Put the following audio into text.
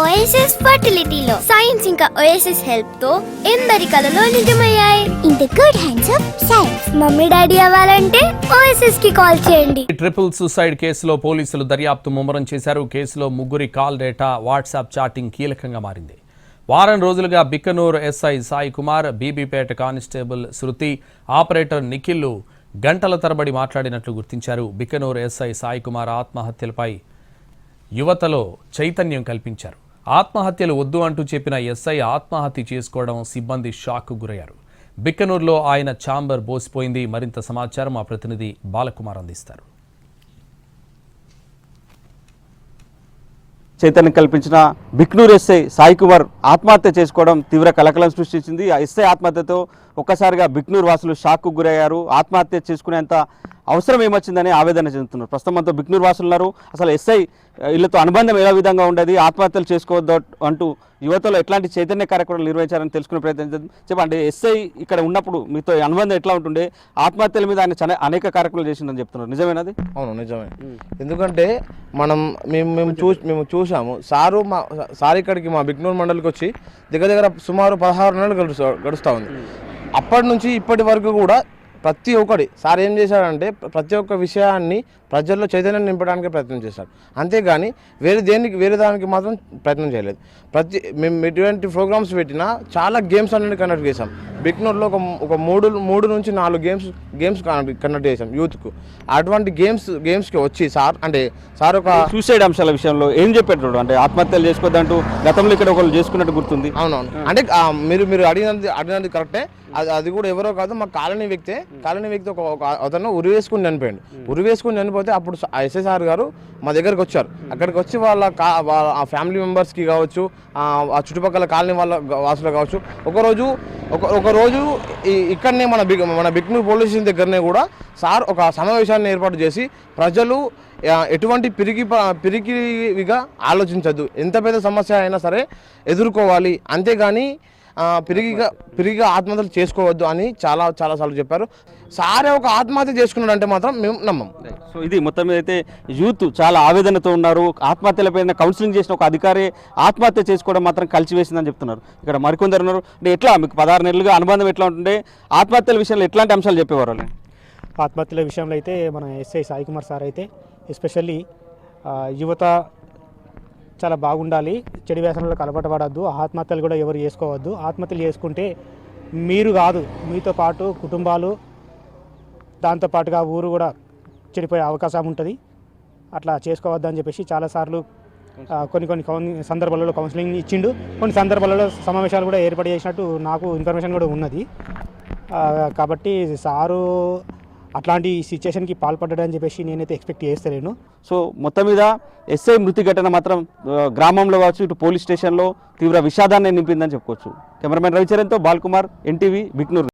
OSS ఫర్టిలిటీలో science ఇంకా OSS హెల్ప్తో ఎందరి కలలో నిజమయ్యాయి? In the good hands of science mummy daddy అవ్వాలంటే ఓఎస్ఎస్కి కాల్ చేయండి. ట్రిపుల్ సూసైడ్ కేసులో పోలీసులు దర్యాప్తు ముమ్మరం చేశారు. కేసులో ముగ్గురి కాల్ డేటా వాట్సాప్ చాటింగ్ కీలకంగా మారింది. వారం రోజులుగా Bikkanur SI Sai Kumar Bibipet constable Shruti operator నిఖిల్లు గంటల తరబడి మాట్లాడినట్లు గుర్తించారు. బిక్కనూరు ఎస్ఐ సాయి కుమార్ ఆత్మహత్యలపై యువతలో చైతన్యం కల్పించారు. ఆత్మహత్యలు వద్దు అంటూ చెప్పిన ఎస్ఐ ఆత్మహత్య చేసుకోవడం సిబ్బంది షాక్కు గురయ్యారు. బిక్కనూరులో ఆయన ఛాంబర్ బోసిపోయింది. మరింత సమాచారం మా ప్రతినిధి బాలకుమార్ అందిస్తారు. చైతన్యం కల్పించిన బిక్నూర్ ఎస్ఐ సాయి కుమార్ ఆత్మహత్య చేసుకోవడం తీవ్ర కలకలం సృష్టించింది. ఆ ఎస్ఐ ఆత్మహత్యతో ఒక్కసారిగా బిక్నూర్ వాసులు షాక్కు గురయ్యారు. ఆత్మహత్య చేసుకునేంత అవసరం ఏమొచ్చిందని ఆవేదన చెందుతున్నారు. ప్రస్తుతం మనతో బిక్నూర్ వాసులు ఉన్నారు. అసలు ఎస్ఐ వీళ్ళతో అనుబంధం ఎలా విధంగా ఉండేది? ఆత్మహత్యలు చేసుకోవద్దు అంటూ యువతలో ఎట్లాంటి చైతన్య కార్యక్రమాలు నిర్వహించారని తెలుసుకునే ప్రయత్నం చెప్పండి ఎస్ఐ ఇక్కడ ఉన్నప్పుడు మీతో అనుబంధం ఎట్లా ఉంటుండే? ఆత్మహత్యల మీద ఆయన చాలా అనేక కార్యక్రమాలు చేసిందని చెప్తున్నారు. నిజమేనది అవును నిజమే. ఎందుకంటే మనం మేము మేము చూ మేము చూసాము సారు మా సార్ ఇక్కడికి మా బిగ్నూర్ మండలికి వచ్చి దగ్గర దగ్గర సుమారు పదహారు నెలలు గడుస్తూ గడుస్తూ ఉంది. అప్పటి నుంచి ఇప్పటి వరకు కూడా ప్రతి ఒక్కటి సార్ ఏం చేశాడంటే ప్రతి ఒక్క విషయాన్ని ప్రజల్లో చైతన్యం నింపడానికి ప్రయత్నం చేశాడు అంతేగాని వేరే దేనికి వేరే దానికి మాత్రం ప్రయత్నం చేయలేదు. ప్రతి మేము ఎటువంటి ప్రోగ్రామ్స్ పెట్టినా చాలా గేమ్స్ అనేది కండక్ట్ చేసాం బిగ్నూర్లో ఒక ఒక మూడు మూడు నుంచి నాలుగు గేమ్స్ గేమ్స్ కండక్ట్ చేసాం యూత్కు. అటువంటి గేమ్స్ గేమ్స్కి వచ్చి సార్ అంటే సార్ ఒక సూసైడ్ అంశాల విషయంలో ఏం చెప్పాడు అంటే ఆత్మహత్యలు చేసుకోవద్దంటూ గతంలో ఇక్కడ ఒకళ్ళు చేసుకున్నట్టు గుర్తుంది. అవునవును. అంటే మీరు మీరు అడిగినది అడిగినది కరెక్టే అది అది కూడా ఎవరో కాదు మా కాలనీ వ్యక్తే కాలనీ వ్యక్తి ఒక ఒక అతను ఉరి వేసుకుని చనిపోయాడు. ఉరి వేసుకుని చనిపోతే అప్పుడు ఎస్ఎస్ఆర్ గారు మా దగ్గరకు వచ్చారు. అక్కడికి వచ్చి వాళ్ళ కా వాళ్ళ ఆ ఫ్యామిలీ మెంబర్స్కి కావచ్చు ఆ చుట్టుపక్కల కాలనీ వాళ్ళ వాసులు కావచ్చు ఒకరోజు ఒక ఒకరోజు ఇక్కడనే మన బిగ్ మన బిగ్నూర్ పోలీస్ స్టేషన్ దగ్గరనే కూడా సార్ ఒక సమావేశాన్ని ఏర్పాటు చేసి ప్రజలు ఎటువంటి పిరికి పిరికివిగా ఆలోచించద్దు. ఎంత పెద్ద సమస్య అయినా సరే ఎదుర్కోవాలి. అంతేగాని పిరిగిగా పిరిగిగా ఆత్మహత్యలు చేసుకోవద్దు అని చాలా చాలా సార్లు చెప్పారు. సారే ఒక ఆత్మహత్య చేసుకున్నాడు అంటే మాత్రం మేము నమ్మం. సో ఇది మొత్తం మీద అయితే యూత్ చాలా ఆవేదనతో ఉన్నారు. ఆత్మహత్యలపైన కౌన్సిలింగ్ చేసిన ఒక అధికారి ఆత్మహత్య చేసుకోవడం మాత్రం కలిసివేసిందని చెప్తున్నారు. ఇక్కడ మరికొందరు ఉన్నారు. అంటే ఎట్లా? మీకు పదహారు నెలలుగా అనుబంధం ఎట్లా ఉంటుండే? ఆత్మహత్యల విషయంలో ఎట్లాంటి అంశాలు చెప్పేవారు ఆత్మహత్యల విషయంలో అయితే మన ఎస్ఐ సాయి కుమార్ సార్ అయితే ఎస్పెషల్లీ యువత చాలా బాగుండాలి. చెడు వ్యసనాలకు అలవాటు పడద్దు. ఆత్మహత్యలు కూడా ఎవరు చేసుకోవద్దు. ఆత్మహత్యలు చేసుకుంటే మీరు కాదు మీతో పాటు కుటుంబాలు దాంతోపాటుగా ఊరు కూడా చెడిపోయే అవకాశం ఉంటుంది. అట్లా చేసుకోవద్దు అని చెప్పేసి చాలాసార్లు కొన్ని కొన్ని కౌన్ సందర్భాలలో కౌన్సిలింగ్ ఇచ్చిండు. కొన్ని సందర్భాలలో సమావేశాలు కూడా ఏర్పాటు చేసినట్టు నాకు ఇన్ఫర్మేషన్ కూడా ఉన్నది. కాబట్టి సారు అట్లాంటి సిచ్యుయేషన్కి పాల్పడ్డాడని చెప్పేసి నేనైతే ఎక్స్పెక్ట్ చేస్తలేను. సో మొత్తం మీద ఎస్ఐ మృతి ఘటన మాత్రం గ్రామంలో కావచ్చు ఇటు పోలీస్ స్టేషన్లో తీవ్ర విషాదాన్ని నింపిందని చెప్పుకోవచ్చు. కెమెరామెన్ రవిచరణ్తో బాల్కుమార్ ఎన్టీవీ బిక్నూర్